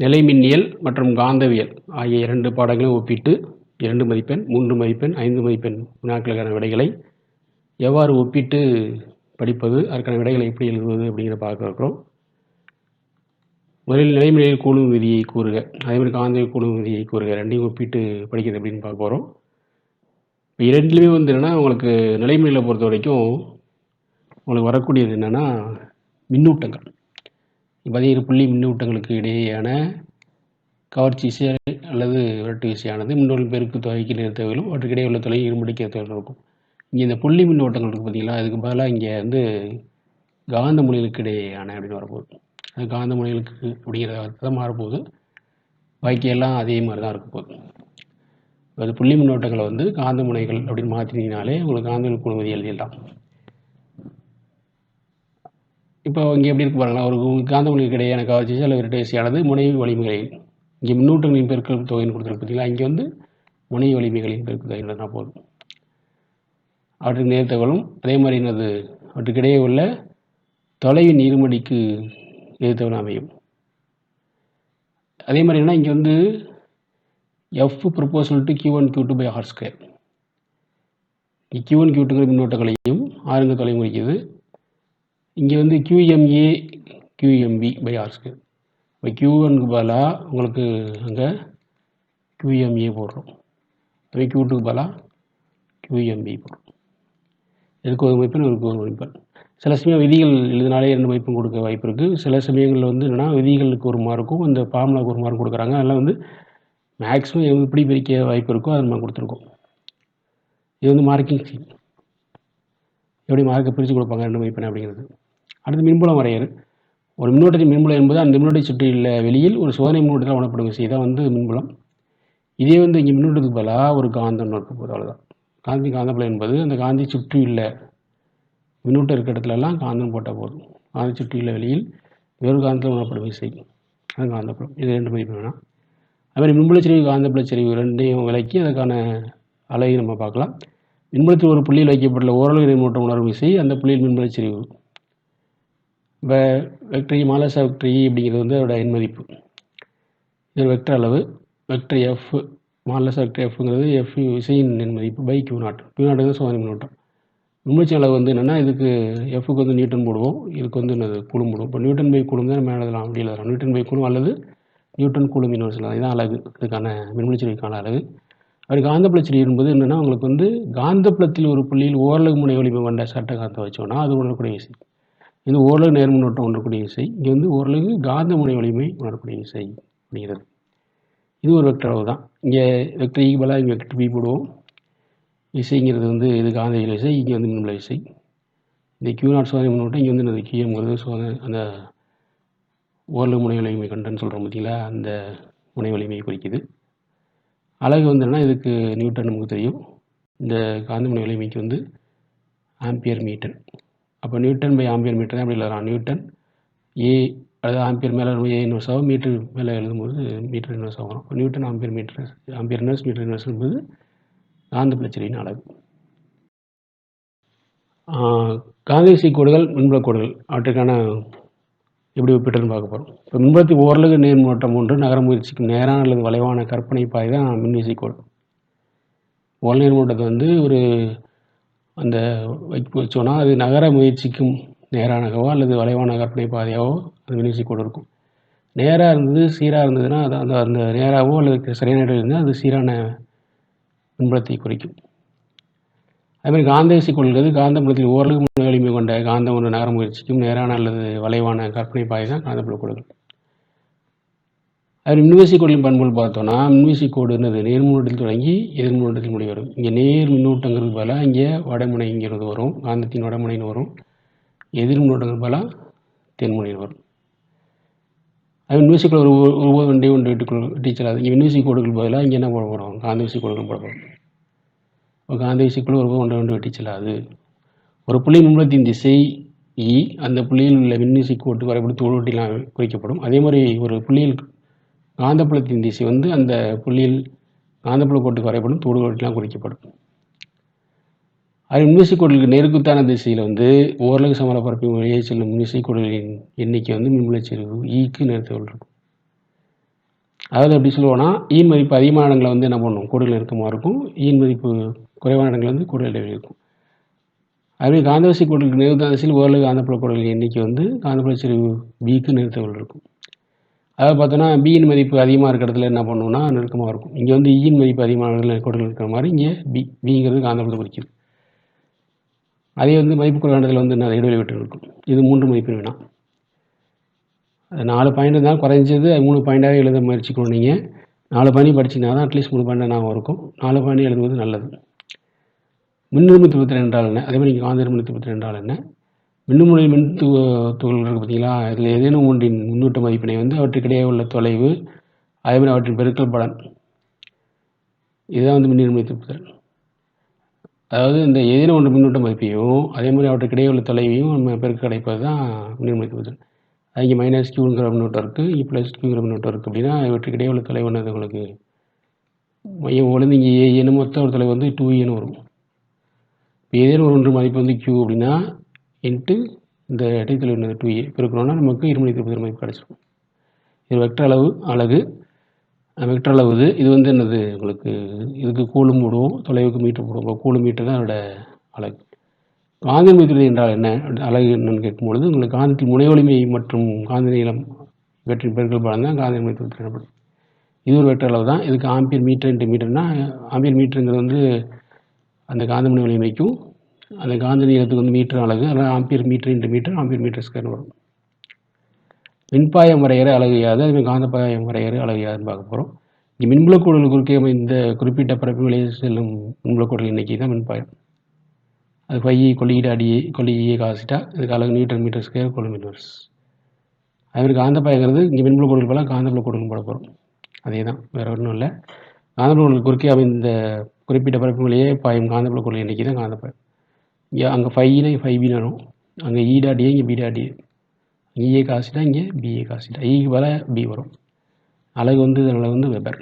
நிலைமின்னியல் மற்றும் காந்தவியல் ஆகிய இரண்டு பாடங்களையும் ஒப்பிட்டு இரண்டு மதிப்பெண் மூன்று மதிப்பெண் ஐந்து மதிப்பெண் வினாக்களுக்கான விடைகளை எவ்வாறு ஒப்பிட்டு படிப்பது அதற்கான விடைகளை எப்படி எழுதுவது அப்படிங்கிற பார்க்க இருக்கிறோம். முதலில் நிலைமின்னியல் கூலும் விதியை கூறுக. அதே மாதிரி காந்தவியல் கூலும் விதியை கூறுக. ரெண்டையும் ஒப்பிட்டு படிக்கிறது அப்படின்னு பார்க்க போகிறோம் இப்போ இரண்டுலேயுமே வந்து என்னென்னா உங்களுக்கு நிலைமையில் பொறுத்த வரைக்கும் உங்களுக்கு வரக்கூடியது என்னென்னா மின்னூட்டங்கள். பதினேழு புள்ளி மின்னூட்டங்களுக்கு இடையேயான கவர்ச்சி விசை அல்லது விரட்டு விசையானது மின்னோட்டம் பெருக்கு தொகைக்கு நிறுத்தவிலும் அவற்றுக்கிடையே உள்ள தொலை இருமுடிக்க தொழில் இருக்கும். இங்கே இந்த புள்ளி மின்னோட்டங்கள் இருக்குது பார்த்தீங்களா அதுக்கு பதிலாக இங்கே வந்து காந்த முனைகளுக்கு இடையேயான அப்படின்னு வரப்போகுது. அது காந்த முனைகளுக்கு அப்படிங்கிற தான் மாறப்போகுது. பாக்கியெல்லாம் அதே மாதிரி தான் இருக்க போகுது. அது புள்ளி மின்னோட்டங்களை வந்து காந்த முனைகள் அப்படின்னு மாற்றினீங்கனாலே உங்களுக்கு காந்த குழுமதி எழுதிடலாம். இப்போ இங்கே எப்படி இருக்கு பாருங்களா ஒரு காந்த முனைகளுக்கு இடையேயான கவர்ச்சி அல்லது விரட்டு விசையானது வலிமைகளில். இங்கே மின்னூட்டங்களின் பெருக்கல் தொகைன்னு கொடுத்துருக்கு பார்த்தீங்களா? இங்கே வந்து முனைவு வலிமைகளின் பெருக்கல் தொகைன்றதுனா போதும். அவற்றுக்கு நேர்த்தகவலும் அதே மாதிரி என்னது? அவற்றுக்கிடையே உள்ள தொலைவின் இருமடிக்கு எதிர்த்தவன் அமையும். அதே மாதிரி என்ன இங்கே வந்து F proportional to Q one Q two by R square Q one Q டூங்கிற மின்னோட்டங்களையும் ஆறுங்க தொலைவு முடிக்குது இங்கே வந்து QMA QMB by R square இப்போ கியூவனுக்கு பதிலாக உங்களுக்கு அங்கே கியூஎம்ஏ போடுறோம். அதே கியூ டூக்கு பதிலாக கியூஎம்பி போடுறோம். இதுக்கு ஒரு மதிப்பெண் இதுக்கு ஒரு மதிப்பெண் சில சமயம் விதிகள் எழுதினாலே இரண்டு மதிப்பெண் கொடுக்க வாய்ப்பு இருக்குது சில சமயங்களில் வந்து என்னென்னா விதிகளுக்கு ஒரு மார்க்கும் இந்த ஃபார்முலாவுக்கு ஒரு மார்க் கொடுக்குறாங்க. அதெல்லாம் வந்து மேக்ஸிமம் எப்படி பிரிக்க வாய்ப்பு இருக்கோ அது நம்ம கொடுத்துருக்கோம். இது வந்து மார்க்கிங் ஸ்கீம் எப்படி மார்க்கை பிரித்து கொடுப்பாங்க ரெண்டு மதிப்பெண் அப்படிங்கிறது. அடுத்து மின்புலம் வரையறு. ஒரு மின்னோட்டத்தின் மின்புலம் என்பது அந்த மின்னோட்டத்தை சுற்றியுள்ள வெளியில் ஒரு சோதனை மின்னோட்டத்தில் உணப்படும் விஷயம். தான் வந்து மின்புலம். இதே வந்து இங்கே மின்னோட்டத்துக்கு பதிலாக ஒரு காந்தம் இருக்க போது அவ்வளோதான் காந்தி காந்தப்புலம் என்பது அந்த காந்தி சுற்றியுள்ள மின்னூட்டம் இருக்கிற இடத்துலலாம் காந்தம் போட்டால் போதும். காந்தி சுற்றியுள்ள வெளியில் வேறு காந்தத்தில் உணரப்படும் விசை அது காந்தப்புலம். இது ரெண்டு மதிப்பு வேணாம். அதுமாதிரி மின்புலச்சரிவு காந்தப்புலச்சரிவு ரெண்டையும் விலக்கி அதுக்கான அலையை நம்ம பார்க்கலாம். மின்புலத்தில் ஒரு புள்ளியில் வைக்கப்பட்டுள்ள ஓரளவு இடைமூட்டம் உணர்வு விசை அந்த புள்ளியில் மின்புலச்சரிவு இப்போ வெக்டரி மாலசா வெக்டரி அப்படிங்கிறது வந்து அதோட எண் மதிப்பு. இது வெக்டர் அளவு வெக்டர் எஃப் மாலசா வெக்டர் எஃப்ங்கிறது எஃப் விசையின் எண் மதிப்பு by Q naught Q naught வந்து சோதனை மின்னோட்டம். உண்மைச்சி அளவு வந்து என்னென்னா இதுக்கு எஃப்க்கு வந்து நியூட்டன் போடுவோம். இதுக்கு வந்து என்னது? கூலும் போடுவோம். இப்போ நியூட்டன் பை கூலும் தான் நம்ம எழுதலாம். அப்படி எழுதலாம். நியூட்டன் பை கூலும் அல்லது நியூட்டன் கூலும் மின்னோட்டம் சொல்லலாம் இதுதான் அழகு இதுக்கான மின்மூச்சரிவுக்கான அழகு அது காந்தப்புலச்சரி என்பது என்னென்னா உங்களுக்கு வந்து காந்தப்புலத்தில் ஒரு புள்ளியில் ஓரளவு முனை ஒளிமை கொண்ட சட்ட காந்தம் வச்சோன்னா அது உணரக்கூடிய விசை இது ஓரளவு நேர்மின்னோட்டம் உணரக்கூடிய இசை. இங்கே வந்து ஓரளவு காந்த முனை வலிமை உணரக்கூடிய இசை அப்படிங்கிறது. இது ஒரு வெக்டர் அளவு தான் இங்கே வெக்டர் ஈக்குவலாக e இங்கே வெக்டர் பி போடுவோம். இசைங்கிறது வந்து இது காந்தவியல் இசை இங்கே வந்து மின்மல இசை. இந்த கியூ நாட் சோதனை மின்னோட்டம் இங்கே வந்து இந்த கியூஎம்ங்கிறது சோதனை அந்த ஓரளவு முனை வலிமை கண்டுன்னு சொல்கிறோம் பார்த்தீங்களா அந்த முனை வலிமையை குறிக்குது. அழகு வந்து என்னன்னா இதுக்கு நியூட்டன் நமக்கு தெரியும். இந்த காந்த முனை வலிமைக்கு வந்து ஆம்பியர் மீட்டர். அப்போ நியூட்டன் பை ஆம்பியர் மீட்டர் தான் அப்படி எழுதலாம் நியூட்டன் ஏ அதாவது ஆம்பியர் மேலே ஏ இன்வர்ஸ் ஆகும். மீட்டர் மேலே எழுதும்போது மீட்டர் இன்வர்ஸ் ஆகும். அப்போ newton ampere metre ampere inverse metre inverse என்பது காந்த பிரச்சனையின் அளவு. காந்தேசி கோடுகள் மின்புல கோடுகள் அவற்றுக்கான எப்படி ஒப்பிட்டுன்னு பார்க்க போகிறோம் இப்போ மின்புலத்தில் ஓரளவு நேர் மின்னோட்டம் ஒன்று நகர முயற்சிக்கும் நேரான அல்லது வளைவான கற்பனை பாய் தான் மின்விசை கோடு. ஓரல் நேர் மின்னோட்டத்தை வந்து ஒரு அந்த வைப்பு வச்சோன்னா அது நகர முயற்சிக்கும் நேரானகவோ அல்லது வளைவான கற்பனை பாதையாவோ அது மின்விசை கோடு இருக்கும் நேராக இருந்தது சீராக இருந்ததுன்னா அது அந்த அந்த நேராகவோ அல்லது சரியான இடம் இருந்தால் அது சீரான மின்புலத்தை குறிக்கும். அதுமாதிரி காந்த விசை கொள்கிறது. காந்தபுரத்தில் ஓரளவு முனை கொண்ட காந்தம் ஒன்று நகர முயற்சிக்கும் நேரான அல்லது வளைவான கற்பனை பாதை தான் காந்தப்புல கோடுகள் அது மின்விசை கோடுகளின் பண்புகள் பார்த்தோன்னா மின்விசை கோடு என்னது நேர்முன்னோட்டத்தில் தொடங்கி எதிர்முன்னோட்டத்தில் முடி வரும். இங்கே நேர் மின்னூட்டங்கிறது பதிலாக இங்கே வடமுனைங்கிறது வரும் காந்தத்தின் வடமுனைன்னு வரும். எதிர்முன்னோட்டங்கள் பதிலாக தென்முனையில் வரும். அது மின்விசை கோடு ஒரு ஒவ்வொரு ஒன்றே ஒன்று வீட்டுக்குள் டீச்சர் இங்கே மின்விசை கோடுகள் பதிலாக இங்கே என்ன போட போகிறோம் காந்த விசை கோடுகள் போட போகிறோம் இப்போ காந்த விசைக்குள் ஒரு ஒன்று ஒன்று வெட்டி செல்லாது ஒரு புள்ளி மின்புலத்தின் திசை இ அந்த புள்ளியில் உள்ள மின்விசை கோட்டு வரைபடம் தோல்வட்டிலாம் குறிக்கப்படும். அதே மாதிரி ஒரு புள்ளியில் காந்தப்புலத்தின் திசை வந்து அந்த புள்ளியில் காந்தப்புல கோட்டுக்கு வரைபடம் தோடுவட்டிலாம் குறிக்கப்படும். அது மின்விசை கோடுகளுக்கு நெருக்குத்தான திசையில் வந்து ஓரளவு சமல பரப்பின் வழியே செல்லும் மின்விசை கோடுகளின் எண்ணிக்கை வந்து மின்விளைச்சரிவு ஈக்கு e நேரத்தில் இருக்கும். அதாவது எப்படி சொல்லுவோன்னா ஈன் e மதிப்பு அதிகமான இடங்களில் வந்து என்ன பண்ணும்? கோடுகள் நெருக்கமாக இருக்கும். E ஈன் மதிப்பு குறைவான இடங்களில் வந்து கோடுகள் இடைவெளி இருக்கும். அதுவே காந்தவசி கோடுகளுக்கு திசையில் ஓரளவு காந்தப்புல கோடுகள் எண்ணிக்கை வந்து காந்தப்புல செறிவு பிக்கு நிறுத்தங்கள் இருக்கும். அதாவது பார்த்தோன்னா பியின் மதிப்பு அதிகமாக இருக்கிற இடத்துல என்ன பண்ணுவோம்னா நெருக்கமாக இருக்கும். இங்கே வந்து e ஈயின் மதிப்பு அதிகமான இடத்துல கோடுகள் இருக்கிற மாதிரி இங்கே பி பிங்கிறது காந்தபுரத்தை குறிக்குது. அதே வந்து மதிப்பு குறைவான இடத்துல வந்து என்ன இடைவெளி விட்டு இருக்கும். இது மூன்று மதிப்பு வேணாம் அது நாலு பாயிண்ட் இருந்தால் குறைஞ்சது மூணு பாயிண்டாகவே எழுத முயற்சிக்கணும் நீங்கள் நாலு பாயிண்ட் படிச்சிங்கன்னா தான் அட்லீஸ்ட் மூணு பாயிண்ட் ஞாபகம் இருக்கும். நாலு பாயிண்ட் எழுதுவது நல்லது. மின்னிரும்பு திருப்பத்திறன் ரெண்டால் என்ன? அதே மாதிரி நீங்கள் காந்த இரும்பு திருப்பத்திறன் என்றால் என்ன? மின்னுமுனை மின் து துகள்கள் பார்த்தீங்களா? இதில் ஏதேனும் ஒன்றின் முன்னூட்ட மதிப்பினை வந்து அவற்றுக்கிடையே உள்ள தொலைவு அதே மாதிரி அவற்றின் பெருக்கல் பலன். இதுதான் வந்து மின்னிரும்பு திருப்புதல் அதாவது இந்த ஏதேனும் ஒன்று மின்னூட்ட மதிப்பையும் அதே மாதிரி அவற்றுக்கிடையே உள்ள தொலைவையும் நம்ம பெருக்க கிடைப்பது தான் மின்னிரும்பு திருப்புதல் அது இங்கே மைனஸ் கியூங்கிற மின்னோட்டம் இருக்குது இங்கே e ப்ளஸ் கியூங்கிற மின்னோட்டம் இருக்குது அப்படின்னா இவற்றுக்கிடையே உள்ள தொலைவு என்னது உங்களுக்கு? மையம் ஒழுந்து இங்கே ஏன்னு மொத்த ஒரு தொலைவு வந்து டூ ஏன்னு வரும். இப்போ ஏதேனும் ஒரு ஒன்று மதிப்பு வந்து கியூ அப்படின்னா இன்ட்டு இந்த இடைத்தொலைவு என்னது டூ ஏ பெருக்கணும்னா நமக்கு இருமணி திருப்பதி மதிப்பு கிடச்சிரும். இது வெக்டர் அளவு அழகு வெக்டர் அளவு இது இது வந்து என்னது உங்களுக்கு இதுக்கு கூலும் போடுவோம் தொலைவுக்கு மீட்டர் போடுவோம். கூலும் மீட்டர் தான் அதோட அழகு காந்த மீதுரை என்றால் என்ன? அழகு என்னன்னு கேட்கும்பொழுது உங்களுக்கு காந்தத்தில் முனை வலிமை மற்றும் காந்த நீளம் இவற்றின் பெருக்கல் பலம் தான் காந்த மீதுரை எனப்படும் இது ஒரு வெக்டர் அளவு தான். இதுக்கு ஆம்பியர் மீட்டர் இன்ட்டு மீட்டர்னா ஆம்பியர் மீட்டருங்கிறது வந்து அந்த காந்த முனை வலிமைக்கும் அந்த காந்த நீளத்துக்கு வந்து மீட்டர் அழகு அதனால் ampere metre into metre ampere metre square வரும். மின்பாயம் வரையறை அழகு யாது? அதுமாதிரி காந்தப்பாயம் வரையறை அழகு யாதுன்னு பார்க்க போகிறோம் இங்கே மின்புலக்கூடல் குறுக்கே இந்த குறிப்பிட்ட பரப்பு வெளியே செல்லும் மின்புலக்கூடல் இன்னைக்கு தான் மின்பாயம். அது பையை e கொள்ளியீடு அடியை e, கொள்ளியே e காசிட்டா இதுக்கு அழகு newton metre square coulomb inverse அதுமாதிரி காந்தப்பாயங்கிறது இங்கே மின்புலக்கூடல் போல காந்தப்புல போட போகிறோம் அதே தான் வேறு ஒன்றும் இல்லை. காந்தப்புலக்கூடல் குறுக்கே அமைந்த குறிப்பிட்ட பரப்புகளையே பாயும் காந்தப்புலக்கூடல் கோடுகள் தான் காந்தப்பாயம். இங்கே அங்கே ஃபைவ்னா ஃபைவ் பின்னு வரும் அங்கே இ டாட் ஏ இங்கே பி டாட் ஏ இஏ காசிட்டா இங்கே பிஏ காசிட்டா இக்கு பதிலாக பி வரும் அழகு வந்து அழகு வந்து வெபர்